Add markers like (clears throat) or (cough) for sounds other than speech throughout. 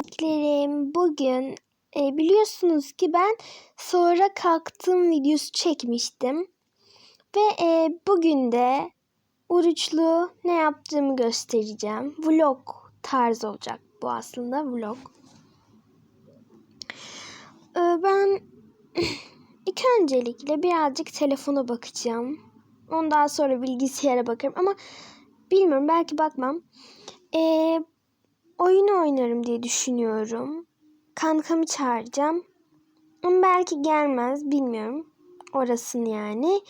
Baklerim bugün e, biliyorsunuz ki ben sonra kalktım videosu çekmiştim. Ve e, bugün de oruçlu ne yaptığımı göstereceğim. Vlog tarzı olacak bu aslında vlog. E, ben (clears throat) ilk öncelikle birazcık telefona bakacağım. Ondan sonra bilgisayara bakarım ama bilmiyorum belki bakmam. Eee oyun oynarım diye düşünüyorum. Kankamı çağıracağım. Ama belki gelmez bilmiyorum. Orasını yani.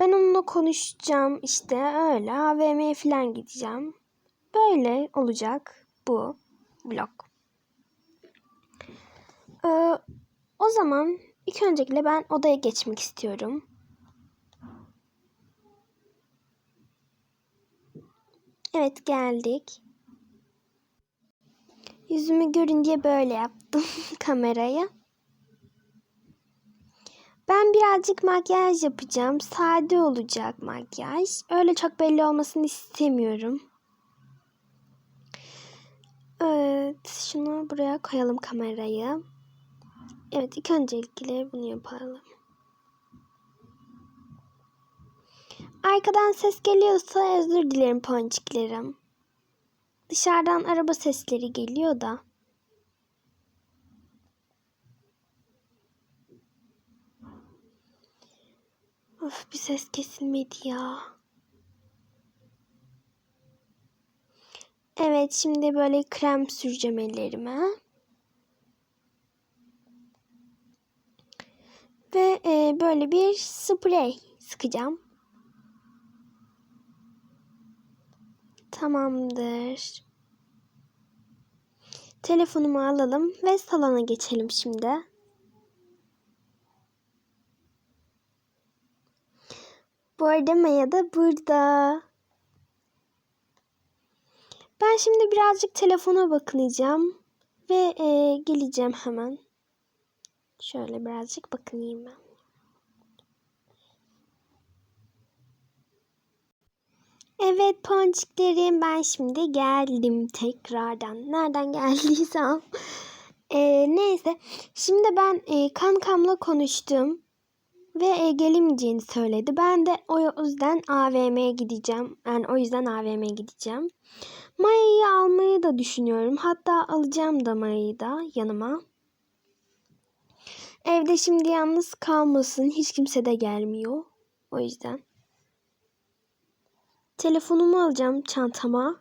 Ben onunla konuşacağım işte öyle AVM'ye falan gideceğim. Böyle olacak bu vlog. Ee, o zaman ilk öncelikle ben odaya geçmek istiyorum. Evet geldik. Yüzümü görün diye böyle yaptım (laughs) kameraya. Ben birazcık makyaj yapacağım. Sade olacak makyaj. Öyle çok belli olmasını istemiyorum. Evet, şunu buraya koyalım kamerayı. Evet, ilk öncelikle bunu yapalım. Arkadan ses geliyorsa özür dilerim ponçiklerim. Dışarıdan araba sesleri geliyor da. Of bir ses kesilmedi ya. Evet şimdi böyle krem süreceğim ellerime. Ve e, böyle bir sprey sıkacağım. Tamamdır. Telefonumu alalım ve salona geçelim şimdi. Bu arada Maya da burada. Ben şimdi birazcık telefona bakınacağım ve e, geleceğim hemen. Şöyle birazcık bakınayım ben. Evet ponçiklerim ben şimdi geldim tekrardan. Nereden geldiysem. (laughs) Ee, neyse şimdi ben e, kankamla konuştum. Ve e, gelemeyeceğini söyledi. Ben de o yüzden AVM'ye gideceğim. Yani o yüzden AVM'ye gideceğim. Maya'yı almayı da düşünüyorum. Hatta alacağım da Maya'yı da yanıma. Evde şimdi yalnız kalmasın. Hiç kimse de gelmiyor. O yüzden. Telefonumu alacağım çantama.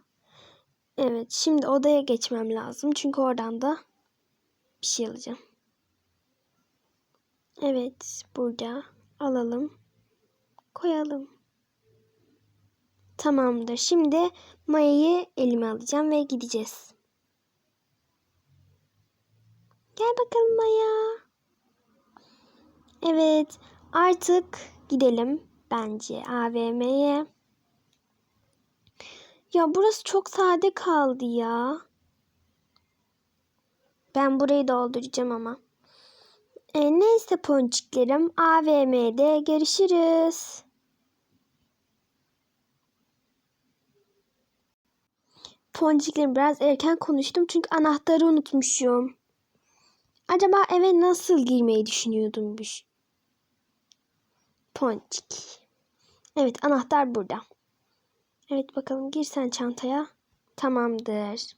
Evet şimdi odaya geçmem lazım. Çünkü oradan da bir şey alacağım. Evet burada alalım. Koyalım. Tamamdır. Şimdi mayayı elime alacağım ve gideceğiz. Gel bakalım Maya. Evet artık gidelim bence AVM'ye. Ya burası çok sade kaldı ya. Ben burayı dolduracağım ama. E, neyse ponçiklerim AVM'de görüşürüz. Ponçiklerim biraz erken konuştum çünkü anahtarı unutmuşum. Acaba eve nasıl girmeyi düşünüyordummuş? Ponçik. Evet anahtar burada. Evet bakalım gir sen çantaya. Tamamdır.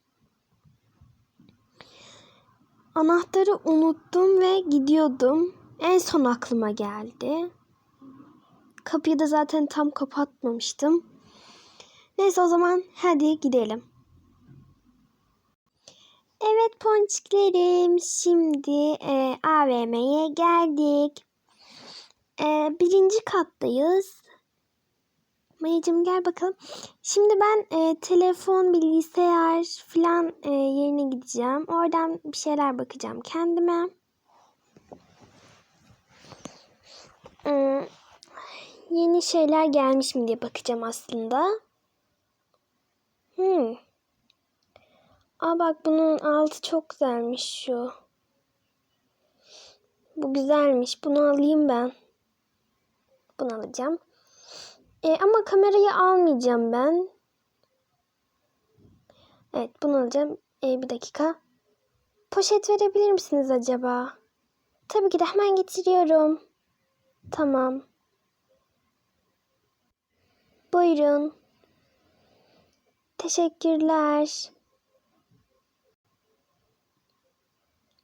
Anahtarı unuttum ve gidiyordum. En son aklıma geldi. Kapıyı da zaten tam kapatmamıştım. Neyse o zaman hadi gidelim. Evet ponçiklerim şimdi e, AVM'ye geldik. E, birinci kattayız. Mayacım gel bakalım. Şimdi ben e, telefon, bilgisayar falan e, yerine gideceğim. Oradan bir şeyler bakacağım kendime. E, yeni şeyler gelmiş mi diye bakacağım aslında. Hmm. Aa bak bunun altı çok güzelmiş şu. Bu güzelmiş. Bunu alayım ben. Bunu alacağım. E, ama kamerayı almayacağım ben. Evet bunu alacağım. E, bir dakika. poşet verebilir misiniz acaba? Tabii ki de hemen getiriyorum. Tamam. Buyurun. Teşekkürler.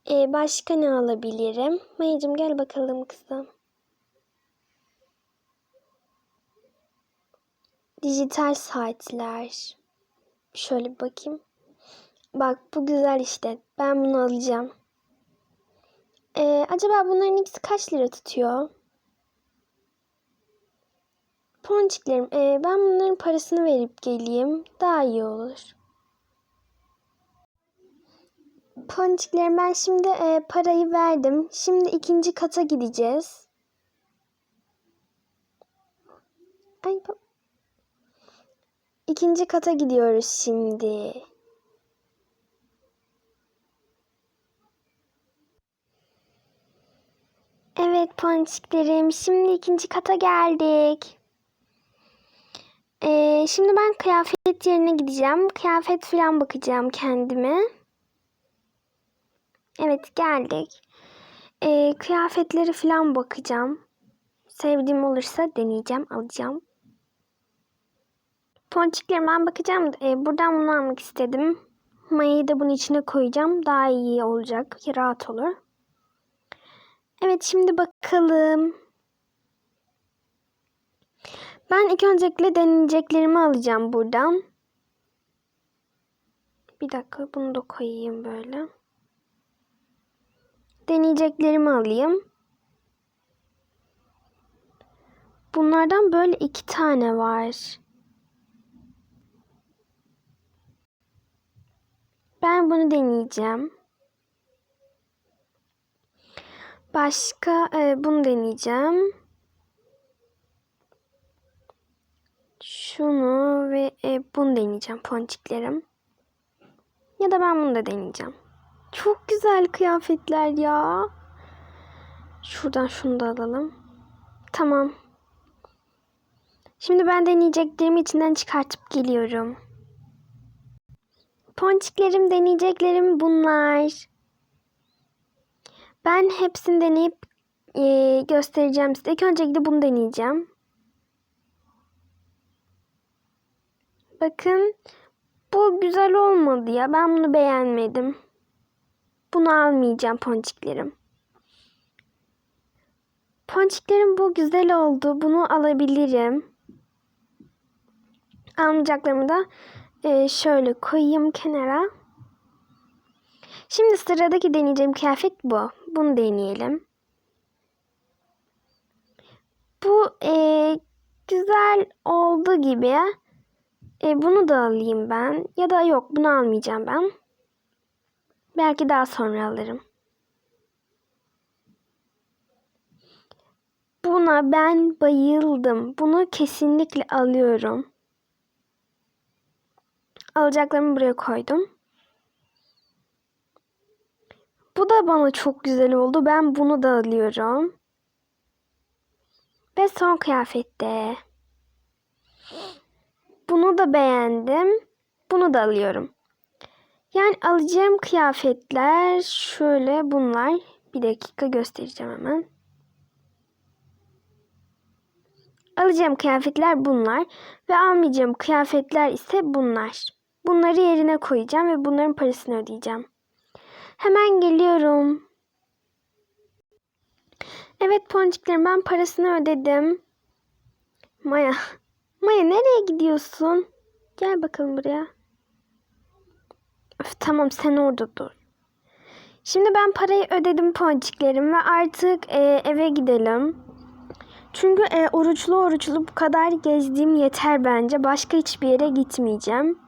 Ee, başka ne alabilirim? Mayacım gel bakalım kızım. Dijital saatler. Şöyle bir bakayım. Bak bu güzel işte. Ben bunu alacağım. Ee, acaba bunların ikisi kaç lira tutuyor? Ponçiklerim, ee, ben bunların parasını verip geleyim. Daha iyi olur. Ponçiklerim ben şimdi ee, parayı verdim. Şimdi ikinci kata gideceğiz. Ay, pa- İkinci kata gidiyoruz şimdi. Evet ponçiklerim şimdi ikinci kata geldik. Ee, şimdi ben kıyafet yerine gideceğim. Kıyafet falan bakacağım kendime. Evet geldik. Ee, kıyafetleri falan bakacağım. Sevdiğim olursa deneyeceğim, alacağım. Ponçiklerim ben bakacağım. e, buradan bunu almak istedim. Mayayı da bunun içine koyacağım. Daha iyi olacak. Rahat olur. Evet şimdi bakalım. Ben ilk öncelikle deneyeceklerimi alacağım buradan. Bir dakika bunu da koyayım böyle. Deneyeceklerimi alayım. Bunlardan böyle iki tane var. Ben bunu deneyeceğim. Başka e, bunu deneyeceğim. Şunu ve e, bunu deneyeceğim ponçiklerim. Ya da ben bunu da deneyeceğim. Çok güzel kıyafetler ya. Şuradan şunu da alalım. Tamam. Şimdi ben deneyeceklerimi içinden çıkartıp geliyorum. Ponçiklerim, deneyeceklerim bunlar. Ben hepsini deneyip e, göstereceğim size. İlk öncelikle bunu deneyeceğim. Bakın bu güzel olmadı ya. Ben bunu beğenmedim. Bunu almayacağım ponçiklerim. Ponçiklerim bu güzel oldu. Bunu alabilirim. Almayacaklarımı da e, şöyle koyayım kenara. Şimdi sıradaki deneyeceğim kıyafet bu. Bunu deneyelim. Bu e, güzel oldu gibi. E, bunu da alayım ben. Ya da yok bunu almayacağım ben. Belki daha sonra alırım. Buna ben bayıldım. Bunu kesinlikle alıyorum. Alacaklarımı buraya koydum. Bu da bana çok güzel oldu. Ben bunu da alıyorum. Ve son kıyafette. Bunu da beğendim. Bunu da alıyorum. Yani alacağım kıyafetler şöyle bunlar. Bir dakika göstereceğim hemen. Alacağım kıyafetler bunlar ve almayacağım kıyafetler ise bunlar. Bunları yerine koyacağım ve bunların parasını ödeyeceğim. Hemen geliyorum. Evet ponçiklerim ben parasını ödedim. Maya. (laughs) Maya nereye gidiyorsun? Gel bakalım buraya. Öf, tamam sen orada dur. Şimdi ben parayı ödedim ponçiklerim ve artık e, eve gidelim. Çünkü e, oruçlu oruçlu bu kadar gezdiğim yeter bence. Başka hiçbir yere gitmeyeceğim.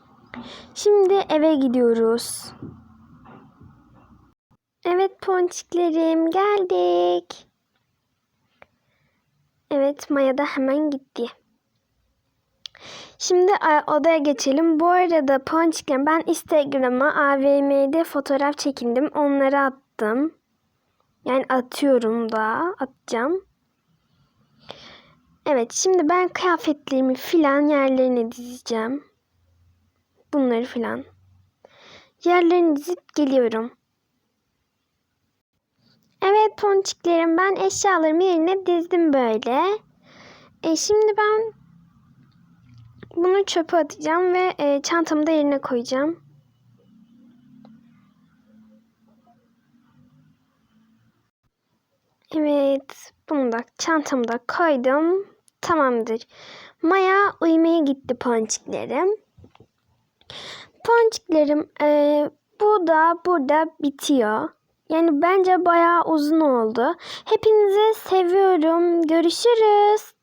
Şimdi eve gidiyoruz. Evet ponçiklerim geldik. Evet Maya da hemen gitti. Şimdi odaya geçelim. Bu arada ponçiklerim ben Instagram'a AVM'de fotoğraf çekindim. Onları attım. Yani atıyorum da atacağım. Evet şimdi ben kıyafetlerimi filan yerlerine dizeceğim. Bunları filan. Yerlerini dizip geliyorum. Evet ponçiklerim ben eşyalarımı yerine dizdim böyle. E, şimdi ben bunu çöpe atacağım ve e, çantamı da yerine koyacağım. Evet bunu da çantamı da koydum. Tamamdır. Maya uyumaya gitti ponçiklerim. Ponçiklerim e, bu da burada bitiyor. Yani bence bayağı uzun oldu. Hepinizi seviyorum. Görüşürüz.